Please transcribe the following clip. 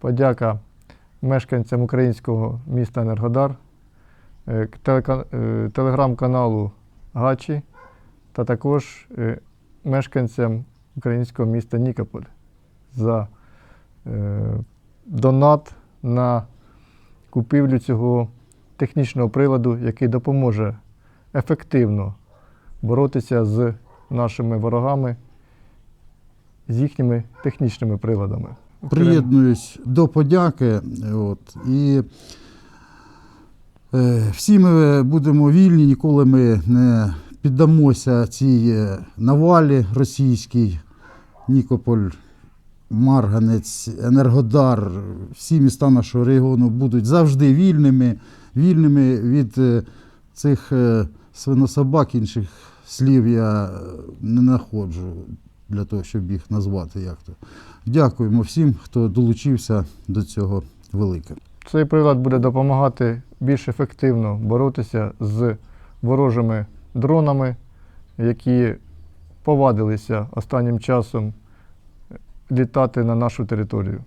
Подяка мешканцям українського міста Енергодар, е, е, телеграм-каналу Гачі та також е, мешканцям українського міста Нікополь за донат на купівлю цього технічного приладу, який допоможе ефективно боротися з нашими ворогами, з їхніми технічними приладами. Приєднуюсь до подяки. От, і е, всі ми будемо вільні, ніколи ми не піддамося цій е, навалі російській. Нікополь, Марганець, Енергодар, всі міста нашого регіону будуть завжди вільними, вільними від е, цих е, свинособак, інших слів я не знаходжу для того, щоб їх назвати як то. Дякуємо всім, хто долучився до цього велике. Цей прилад буде допомагати більш ефективно боротися з ворожими дронами, які повадилися останнім часом літати на нашу територію.